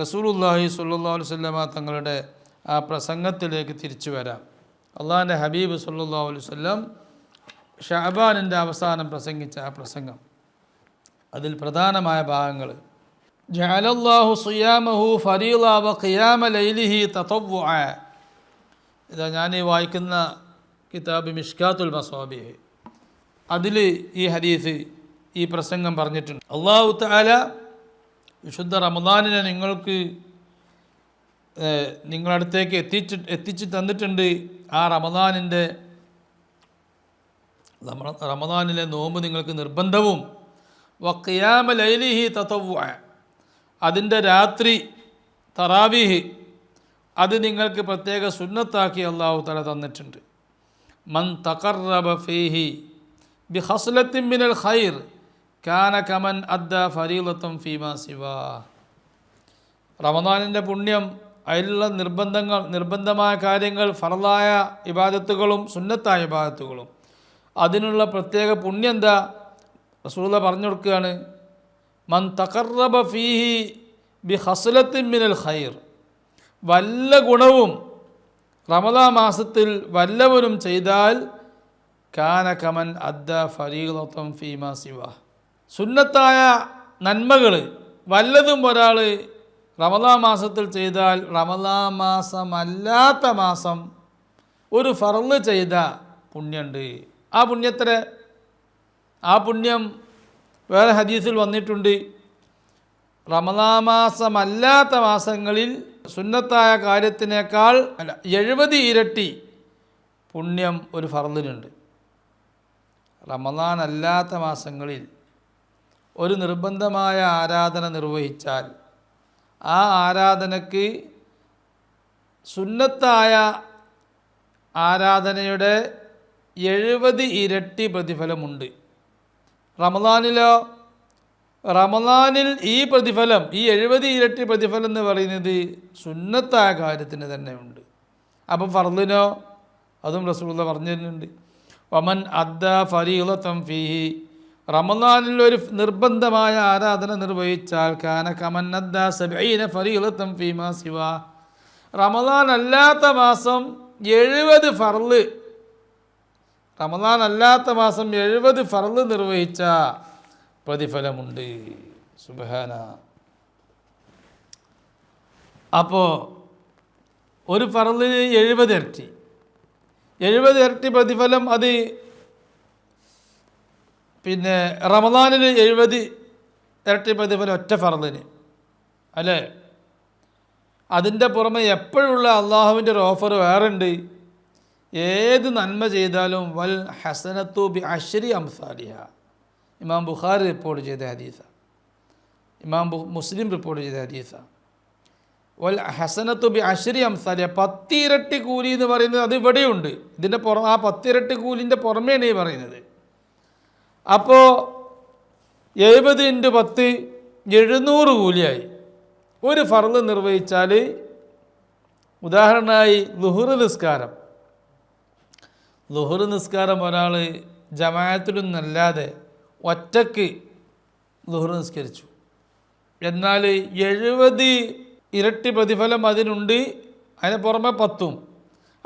റസൂലുല്ലാഹി സല്ലാ വല്ലമ തങ്ങളുടെ ആ പ്രസംഗത്തിലേക്ക് തിരിച്ചു വരാം. അള്ളാഹിന്റെ ഹബീബ് സല്ലാ വല്ലം ഷഹബാനിന്റെ അവസാനം പ്രസംഗിച്ച ആ പ്രസംഗം. അതിൽ പ്രധാനമായ ഭാഗങ്ങൾ. ജഅലല്ലാഹു സുയാമഹു ഫരീള വ ഖിയാമ ലൈലിഹി തതവ്വുഅ. ഇതാ ഞാൻ ഈ വായിക്കുന്ന കിതാബ് മിഷ്കാത്തുൽ മസോബി അതിൽ ഈ ഹദീസ് ഈ പ്രസംഗം പറഞ്ഞിട്ടുണ്ട്. അള്ളാഹു താല വിശുദ്ധ റമദാനിനെ നിങ്ങൾക്ക് നിങ്ങളടുത്തേക്ക് എത്തിച്ച് എത്തിച്ച് തന്നിട്ടുണ്ട്. ആ റമദാനിന്റെ റമദാനിലെ നോമ്പ് നിങ്ങൾക്ക് നിർബന്ധവും. വക്കിയാമ ലൈലിഹി തത്വ അതിന്റെ രാത്രി തറാവീഹ് അത് നിങ്ങൾക്ക് പ്രത്യേക സുന്നത്താക്കി അള്ളാഹു തല തന്നിട്ടുണ്ട്. മൻ തഖറബ ഫീഹി ബി ഹസ്ലത്തിൻ മിനൽ ഖൈർ. കാന കമൻ അദ്ദ ഫരീലത്തും ഫീമാ സിവ. റമദാനിന്റെ പുണ്യം അതിലുള്ള നിർബന്ധങ്ങൾ നിർബന്ധമായ കാര്യങ്ങൾ ഫറലായ ഇബാദത്തുകളും സുന്നത്തായ ഇബാദത്തുകളും. അതിനുള്ള പ്രത്യേക പുണ്യം എന്താ? റസൂല പറഞ്ഞു കൊടുക്കുകയാണ് മൻ തഖറബ ഫീഹി ബി ഹസ്ലത്തിൻ മിനൽ ഖൈർ. വല്ല ഗുണവും റമദാ മാസത്തിൽ വല്ലവരും ചെയ്താൽ കാന കമൻ അദ്ദ ഫരീലത്തും ഫീമാ സിവ. സുന്നത്തായ നന്മകൾ വല്ലതും ഒരാൾ റമദാ മാസത്തിൽ ചെയ്താൽ റമദാ മാസമല്ലാത്ത മാസം ഒരു ഫറന്ന് ചെയ്ത പുണ്യമുണ്ട് ആ പുണ്യത്ര? ആ പുണ്യം വേറെ ഹദീസിൽ വന്നിട്ടുണ്ട്. റമദാ മാസമല്ലാത്ത മാസങ്ങളിൽ സുന്നത്തായ കാര്യത്തിനേക്കാൾ അല്ല എഴുപത് ഇരട്ടി പുണ്യം ഒരു ഫറന്നിനുണ്ട് റമദാൻ അല്ലാത്ത മാസങ്ങളിൽ ഒരു നിർബന്ധമായ ആരാധന നിർവഹിച്ചാൽ ആ ആരാധനയ്ക്ക് സുന്നത്തായ ആരാധനയുടെ എഴുപത് ഇരട്ടി പ്രതിഫലമുണ്ട്. റമദാനിലോ റമദാനിൽ ഈ പ്രതിഫലം ഈ എഴുപത് ഇരട്ടി പ്രതിഫലം എന്ന് പറയുന്നത് സുന്നത്തായ കാര്യത്തിന് തന്നെയുണ്ട്. അപ്പം ഫർദിനോ അതും റസൂള്ള പറഞ്ഞു തരുന്നുണ്ട് വമൻ അദ്ദ ഫരീലത്തം ഫീഹി റമദാനിൽ ഒരു നിർബന്ധമായ ആരാധന നിർവഹിച്ചാൽ കാന കമന്നദ്ദീന ഫരീലത്തം ഫീമാ സിവ. റമദാൻ അല്ലാത്ത മാസം എഴുപത് ഫർൾ. റമദാൻ അല്ലാത്ത മാസം എഴുപത് ഫർൾ നിർവഹിച്ച പ്രതിഫലമുണ്ട്. സുബഹാന. അപ്പോൾ ഒരു ഫറലിന് എഴുപത് ഇരട്ടി. എഴുപത് ഇരട്ടി പ്രതിഫലം അത് പിന്നെ റമദാനിന് എഴുപത് ഇരട്ടി പ്രതിഫലം ഒറ്റ ഫറദിന് അല്ലേ? അതിന്റെ പുറമെ എപ്പോഴുള്ള അള്ളാഹുവിന്റെ ഒരു ഓഫർ വേറുണ്ട്. ഏത് നന്മ ചെയ്താലും വൽ ഹസനത്തു ബി അശ്രി അംസാലിഹ. ഇമാം ബുഖാരി റിപ്പോർട്ട് ചെയ്ത ഹദീസ. ഇമാം മുസ്ലിം റിപ്പോർട്ട് ചെയ്ത ഹദീസ. വൽ ഹസനത്തു ബി അശ്രി അംസാലിഹ. പത്തിരട്ടി കൂലി എന്ന് പറയുന്നത് അത് ഇവിടെയുണ്ട്. ഇതിന്റെ പുറം ആ പത്തിരട്ടി കൂലിന്റെ ആണ് ഈ പറയുന്നത്. അപ്പോൾ എഴുപത് ഇന്റു പത്ത് എഴുന്നൂറ് കൂലിയായി. ഒരു ഫർൾ നിർവഹിച്ചാൽ ഉദാഹരണമായി ലുഹുർ നിസ്കാരം. ലുഹുർ നിസ്കാരം ഒരാൾ ജമായത്തിലൊന്നല്ലാതെ ഒറ്റയ്ക്ക് ലുഹുർ നിസ്കരിച്ചു. എന്നാൽ എഴുപത് ഇരട്ടി പ്രതിഫലം അതിനുണ്ട് അതിന് പുറമെ പത്തും.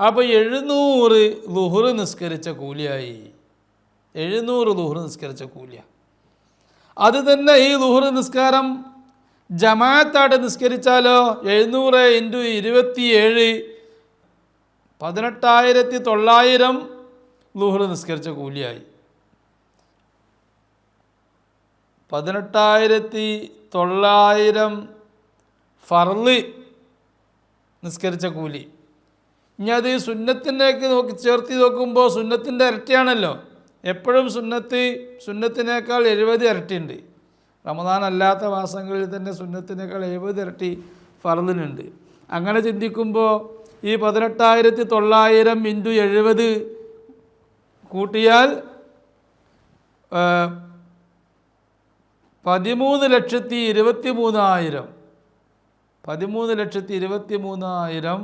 അപ്പോൾ എഴുന്നൂറ് ലുഹുർ നിസ്കരിച്ച കൂലിയായി. എഴുന്നൂറ് ദുഹർ നിസ്കരിച്ച കൂലിയ. അത് തന്നെ ഈ ദുഹർ നിസ്കാരം ജമാഅത്തായിട്ട് നിസ്കരിച്ചാലോ? എഴുന്നൂറ് ഇന്റു ഇരുപത്തിയേഴ് പതിനെട്ടായിരത്തി തൊള്ളായിരം ദുഹർ നിസ്കരിച്ച കൂലിയായി. പതിനെട്ടായിരത്തി തൊള്ളായിരം ഫർൾ നിസ്കരിച്ച കൂലി. ഇനി അത് സുന്നത്തിന്റെയൊക്കെ നോക്കി ചേർത്തി നോക്കുമ്പോൾ സുന്നത്തിന്റെ ഇരട്ടിയാണല്ലോ. എപ്പോഴും സുന്നത്ത് സുന്നത്തിനേക്കാൾ എഴുപത് ഇരട്ടിയുണ്ട്. റമദാൻ അല്ലാത്ത മാസങ്ങളിൽ തന്നെ സുന്നത്തിനേക്കാൾ എഴുപത് ഇരട്ടി ഫറന്നിനുണ്ട് അങ്ങനെ ചിന്തിക്കുമ്പോൾ ഈ പതിനെട്ടായിരത്തി തൊള്ളായിരം ഇന്റു എഴുപത് കൂട്ടിയാൽ പതിമൂന്ന് ലക്ഷത്തി ഇരുപത്തി മൂന്നായിരം പതിമൂന്ന് ലക്ഷത്തി ഇരുപത്തി മൂന്നായിരം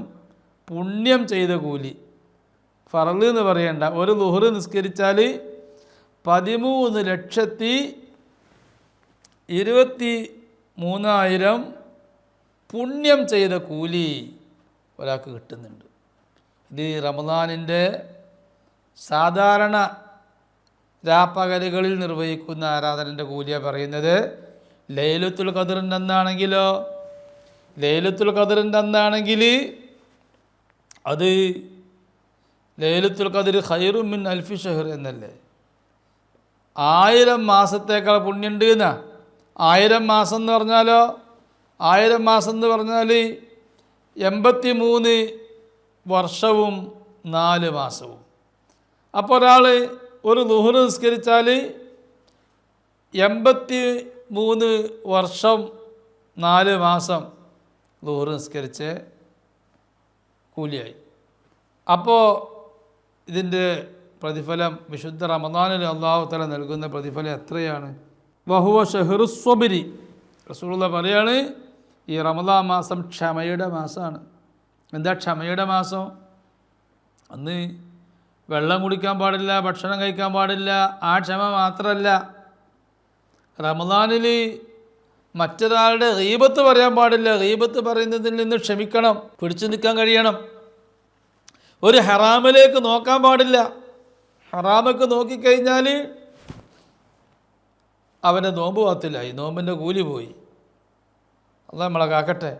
പുണ്യം ചെയ്ത കൂലി. ഫറൽ എന്ന് പറയണ്ട. ഒരു ലുഹറ് നിസ്കരിച്ചാൽ പതിമൂന്ന് ലക്ഷത്തി ഇരുപത്തി മൂന്നായിരം പുണ്യം ചെയ്ത കൂലി ഒരാൾക്ക് കിട്ടുന്നുണ്ട്. ഇത് റമദാനിന്റെ സാധാരണ രാപ്പകലുകളിൽ നിർവഹിക്കുന്ന ആരാധനന്റെ കൂലിയാണ് പറയുന്നത്. ലൈലത്തുൽ ഖദറിന്റെ അന്നാണെങ്കിലോ ലൈലത്തുൽ ഖദറിന്റെ അന്നാണെങ്കിൽ അത് ലൈലത്തുൽ ഖദർ ഖൈറു മിൻ അൽഫി ഷഹർ എന്നല്ലേ? ആയിരം മാസത്തേക്കാൾ പുണ്യമുണ്ട് എന്നാ? ആയിരം മാസം എന്ന് പറഞ്ഞാലോ? ആയിരം മാസം എന്ന് പറഞ്ഞാൽ എൺപത്തി മൂന്ന് വർഷവും നാല് മാസവും. അപ്പോൾ ഒരാൾ ഒരു ദുഹുർ നിസ്കരിച്ചാൽ എൺപത്തി മൂന്ന് വർഷം നാല് മാസം ദുഹുർ നിസ്കരിച്ച് കൂലിയായി. അപ്പോൾ ഇതിന്റെ പ്രതിഫലം വിശുദ്ധ റമദാനിൽ അള്ളാഹു തല നൽകുന്ന പ്രതിഫലം എത്രയാണ്? വഹുവ ഷെഹറുസ്വബരി റസൂള്ള പറയാണ് ഈ റമദാ മാസം ക്ഷമയുടെ മാസമാണ്. എന്താ ക്ഷമയുടെ മാസം? അന്ന് വെള്ളം കുടിക്കാൻ പാടില്ല ഭക്ഷണം കഴിക്കാൻ പാടില്ല ആ ക്ഷമ മാത്രമല്ല. റമദാനിൽ മറ്റൊരാളുടെ റീബത്ത് പറയാൻ പാടില്ല. റീബത്ത് പറയുന്നതിൽ നിന്ന് ക്ഷമിക്കണം പിടിച്ചു നിൽക്കാൻ കഴിയണം. ഒരു ഹറാമിലേക്ക് നോക്കാൻ പാടില്ല. ഹറാമൊക്കെ നോക്കിക്കഴിഞ്ഞാൽ അവന്റെ നോമ്പ് പാത്തില്ലായി നോമ്പിന്റെ കൂലി പോയി. അത് നമ്മളെ കാക്കട്ടെ.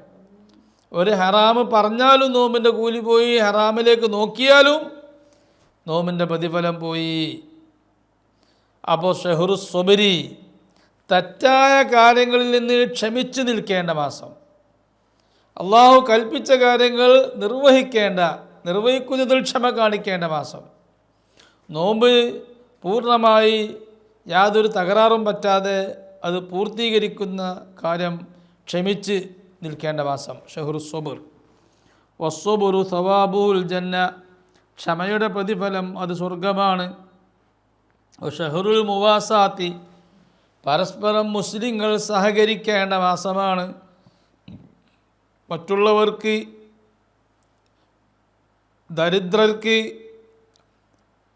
ഒരു ഹറാമ് പറഞ്ഞാലും നോമ്പിന്റെ കൂലി പോയി. ഹറാമിലേക്ക് നോക്കിയാലും നോമ്പിന്റെ പ്രതിഫലം പോയി. അപ്പോൾ ഷെഹുറു സ്വബരി തെറ്റായ കാര്യങ്ങളിൽ നിന്ന് ക്ഷമിച്ചു നിൽക്കേണ്ട മാസം. അള്ളാഹു കൽപ്പിച്ച കാര്യങ്ങൾ നിർവഹിക്കേണ്ട നിർവഹിക്കുന്നതിൽ ക്ഷമ കാണിക്കേണ്ട മാസം. നോമ്പ് പൂർണമായി യാതൊരു തകരാറും പറ്റാതെ അത് പൂർത്തീകരിക്കുന്ന കാര്യം ക്ഷമിച്ച് നിൽക്കേണ്ട മാസം. ഷെഹുർ സൊബുർ. വസ്വബുറു സവാബുൽ ജന്ന. ക്ഷമയുടെ പ്രതിഫലം അത് സ്വർഗമാണ് ഷെഹുറുൽ മുവാസാത്തി. പരസ്പരം മുസ്ലിങ്ങൾ സഹകരിക്കേണ്ട മാസമാണ്. മറ്റുള്ളവർക്ക് ദരിദ്രർക്ക്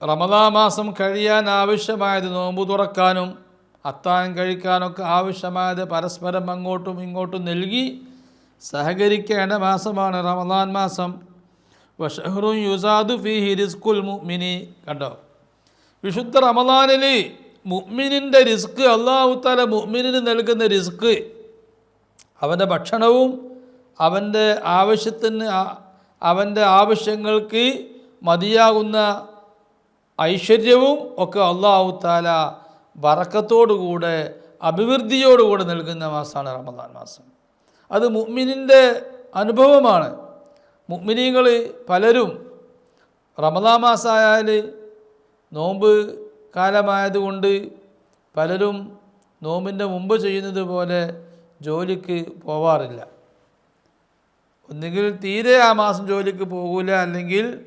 റമദാ മാസം കഴിയാൻ ആവശ്യമായത് നോമ്പ് തുറക്കാനും അത്താഴം കഴിക്കാനൊക്കെ ആവശ്യമായത് പരസ്പരം അങ്ങോട്ടും ഇങ്ങോട്ടും നൽകി സഹകരിക്കേണ്ട മാസമാണ് റമദാൻ മാസം. വഷഹ്റു യുസാദു ഫി റിസ്കുൽ മുഅ്മിനി. കണ്ടോ? വിശുദ്ധ റമദാനിൽ മുഅ്മിനിന്റെ റിസ്ക് അള്ളാഹു തല മുഅ്മിനിന് നൽകുന്ന റിസ്ക് അവന്റെ ഭക്ഷണവും അവന്റെ ആവശ്യത്തിന് അവന്റെ ആവശ്യങ്ങൾക്ക് മതിയാകുന്ന ഐശ്വര്യവും ഒക്കെ അള്ളാഹു താല വറക്കത്തോടുകൂടെ അഭിവൃദ്ധിയോടുകൂടെ നൽകുന്ന മാസമാണ് റമദാൻ മാസം. അത് മുഅ്മിനിന്റെ അനുഭവമാണ്. മുഅ്മിനീങ്ങൾ പലരും റമദാ മാസമായാൽ നോമ്പ് കാലമായതുകൊണ്ട് പലരും നോമ്പിന്റെ മുമ്പ് ചെയ്യുന്നത് പോലെ ജോലിക്ക് പോവാറില്ല. ഒന്നുകിൽ തീരെ ആ മാസം ജോലിക്ക് പോകില്ല അല്ലെങ്കിൽ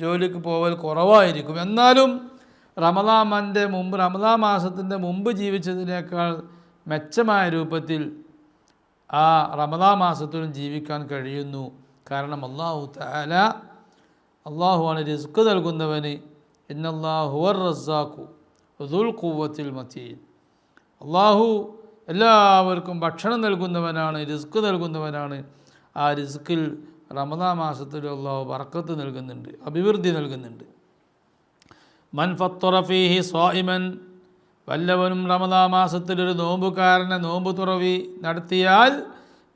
ജോലിക്ക് പോവൽ കുറവായിരിക്കും. എന്നാലും റമദാമന്റെ മുമ്പ് റമദാ മാസത്തിന്റെ മുമ്പ് ജീവിച്ചതിനേക്കാൾ മെച്ചമായ രൂപത്തിൽ ആ റമദാ മാസത്തിലും ജീവിക്കാൻ കഴിയുന്നു. കാരണം അള്ളാഹു താല അള്ളാഹുവാണ് റിസ്ക് നൽകുന്നവന് എന്നല്ലാഹുവർ റസാഖു ദുൽ കൂവത്തിൽ മത്തീൻ. അള്ളാഹു എല്ലാവർക്കും ഭക്ഷണം നൽകുന്നവനാണ് റിസ്ക് നൽകുന്നവനാണ്. ആ റിസ്ക്കിൽ റമദാ മാസത്തിൽ അള്ളാഹു വറക്കത്ത് നൽകുന്നുണ്ട് അഭിവൃദ്ധി നൽകുന്നുണ്ട്. മൻ ഫത്തുറഫീഹി സ്വാഹിമൻ വല്ലവനും റമദാ മാസത്തിൽ ഒരു നോമ്പുകാരനെ നോമ്പ് തുറവി നടത്തിയാൽ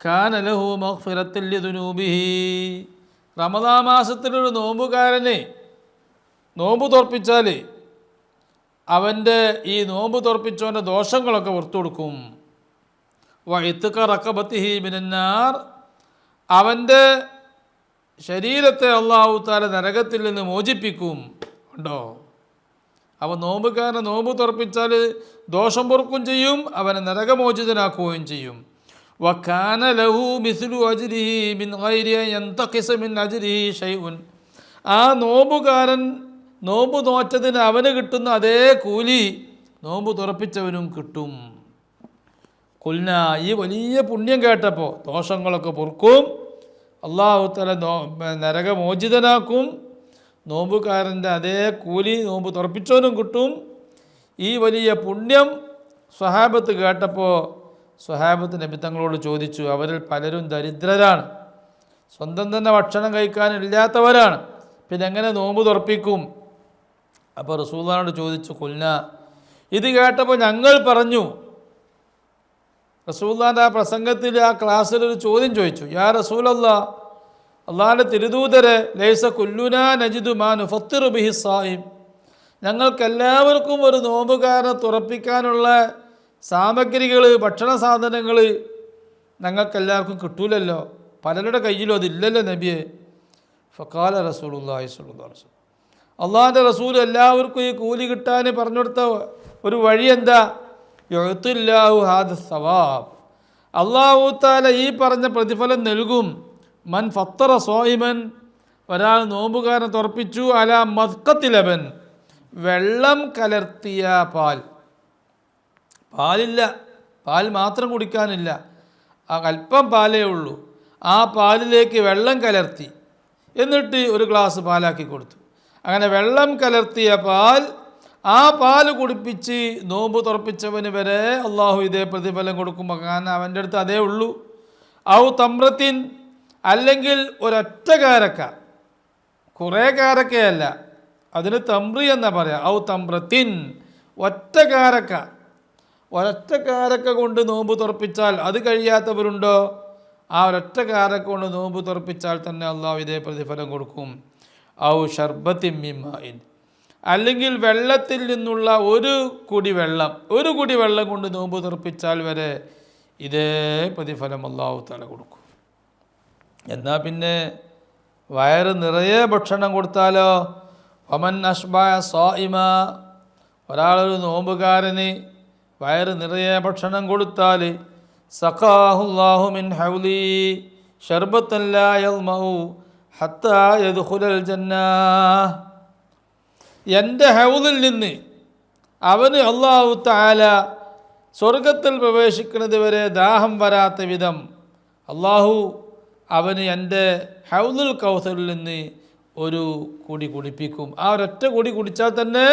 കാനലഹു മഹ്ഫിറത്തില്ലുനൂബിഹി റമദാ മാസത്തിലൊരു നോമ്പുകാരനെ നോമ്പ് തുറപ്പിച്ചാൽ അവന്റെ ഈ നോമ്പ് തുറപ്പിച്ചവന്റെ ദോഷങ്ങളൊക്കെ പുറത്തു കൊടുക്കും. വൈത്തുക്ക റക്കബത്തിഹി മിനന്നാർ അവന്റെ ശരീരത്തെ അള്ളാഹു താല നരകത്തിൽ നിന്ന് മോചിപ്പിക്കും. ഉണ്ടോ? അവൻ നോമ്പുകാരനെ നോമ്പ് തുറപ്പിച്ചാൽ ദോഷം പൊറുക്കും ചെയ്യും അവനെ നരകമോചിതനാക്കുകയും ചെയ്യും. വക്കാന ലഹു മിസ്ലു അജ്രിഹി ബിൻ മിൻ ഷൈഉൻ. ആ നോമ്പുകാരൻ നോമ്പ് നോറ്റതിന് അവന് കിട്ടുന്ന അതേ കൂലി നോമ്പ് തുറപ്പിച്ചവനും കിട്ടും. കുൽന ഈ വലിയ പുണ്യം കേട്ടപ്പോൾ ദോഷങ്ങളൊക്കെ പൊറുക്കും. അള്ളാഹു തല നോ നരകമോചിതനാക്കും. നോമ്പുകാരന്റെ അതേ കൂലി നോമ്പ് തുറപ്പിച്ചവനും കിട്ടും. ഈ വലിയ പുണ്യം സ്വഹാബത്ത് കേട്ടപ്പോൾ സ്വഹാബത്ത് നബി തങ്ങളോട് ചോദിച്ചു അവരിൽ പലരും ദരിദ്രരാണ്. സ്വന്തം തന്നെ ഭക്ഷണം കഴിക്കാനില്ലാത്തവരാണ്. പിന്നെ എങ്ങനെ നോമ്പ് തുറപ്പിക്കും? അപ്പോൾ റസൂദാനോട് ചോദിച്ചു കുൽന ഇത് കേട്ടപ്പോൾ ഞങ്ങൾ പറഞ്ഞു റസൂല്ലാന്റെ ആ പ്രസംഗത്തിൽ ആ ക്ലാസ്സിൽ ഒരു ചോദ്യം ചോദിച്ചു യാ റസൂലല്ല അള്ളാന്റെ തിരുദൂതരെ ലൈസ കുല്ലുന നജിദു മാനു ഫത്തിറു ബിഹി സാഹിം ഞങ്ങൾക്കെല്ലാവർക്കും ഒരു നോമ്പുകാരനെ തുറപ്പിക്കാനുള്ള സാമഗ്രികൾ ഭക്ഷണ സാധനങ്ങൾ ഞങ്ങൾക്കെല്ലാവർക്കും കിട്ടൂലല്ലോ. പലരുടെ കയ്യിലും അതില്ലല്ലോ നബിയെ. ഫക്കാല റസൂലുല്ലാഹി സ്വല്ലല്ലാഹു റസൂൽ അള്ളാഹിന്റെ റസൂൽ എല്ലാവർക്കും ഈ കൂലി കിട്ടാൻ പറഞ്ഞു കൊടുത്ത ഒരു വഴി എന്താ? എഴുത്തില്ലാഹു ഹാദ സവാബ്. അള്ളാഹു താല ഈ പറഞ്ഞ പ്രതിഫലം നൽകും. മൻ ഫത്തറ സോഹിമൻ ഒരാൾ നോമ്പുകാരനെ തുറപ്പിച്ചു അല മസ്കത്തിലവൻ വെള്ളം കലർത്തിയ പാൽ. പാലില്ല. പാൽ മാത്രം കുടിക്കാനില്ല. ആ അല്പം പാലേ ഉള്ളൂ. ആ പാലിലേക്ക് വെള്ളം കലർത്തി. എന്നിട്ട് ഒരു ഗ്ലാസ് പാലാക്കി കൊടുത്തു. അങ്ങനെ വെള്ളം കലർത്തിയ പാൽ ആ പാൽ കുടിപ്പിച്ച് നോമ്പ് തുറപ്പിച്ചവന് വരെ അള്ളാഹു ഇതേ പ്രതിഫലം കൊടുക്കുമ്പോൾ കാരണം അവന്റെ അടുത്ത് അതേ ഉള്ളൂ. ഔ തമ്രത്തിൻ അല്ലെങ്കിൽ ഒരൊറ്റ കാരക്ക. കുറേ കാരക്കയല്ല അതിന് തമ്രി എന്നാ പറയാം. ഔ തമ്രത്തിൻ ഒറ്റ കാരക്ക. ഒരൊറ്റ കാരക്ക കൊണ്ട് നോമ്പ് തുറപ്പിച്ചാൽ അത് കഴിയാത്തവരുണ്ടോ? ആ ഒരൊറ്റ കാരക്ക കൊണ്ട് നോമ്പ് തുറപ്പിച്ചാൽ തന്നെ അള്ളാഹു ഇതേ പ്രതിഫലം കൊടുക്കും. ഔ ഷർബത്തിമ്മിമായിൻ അല്ലെങ്കിൽ വെള്ളത്തിൽ നിന്നുള്ള ഒരു കുടി വെള്ളം ഒരു കുടി വെള്ളം കൊണ്ട് നോമ്പ് തുറപ്പിച്ചാൽ വരെ ഇതേ പ്രതിഫലം അള്ളാഹു തല കൊടുക്കും. എന്നാൽ പിന്നെ വയറ് നിറയെ ഭക്ഷണം കൊടുത്താലോ? ഒമൻ അഷ്ബായ സ്വാഇമ ഒരാളൊരു നോമ്പുകാരന് വയറ് നിറയെ ഭക്ഷണം കൊടുത്താൽ സഖാഹുല്ലാഹു മിൻ ഹൗലി ഷർബത്തല്ലായൽമൗ ഹത്താ ജന്നാ. എന്റെ ഹൗദിൽ നിന്ന് അവന് അള്ളാഹു താല സ്വർഗത്തിൽ പ്രവേശിക്കുന്നത് വരെ ദാഹം വരാത്ത വിധം അള്ളാഹു അവന് എന്റെ ഹൗദുൽ കൗസറിൽ നിന്ന് ഒരു കുടി കുടിപ്പിക്കും. ആ ഒരൊറ്റ കുടി കുടിച്ചാൽ തന്നെ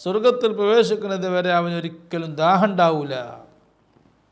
സ്വർഗത്തിൽ പ്രവേശിക്കുന്നത് വരെ അവനൊരിക്കലും ദാഹം ഉണ്ടാവില്ല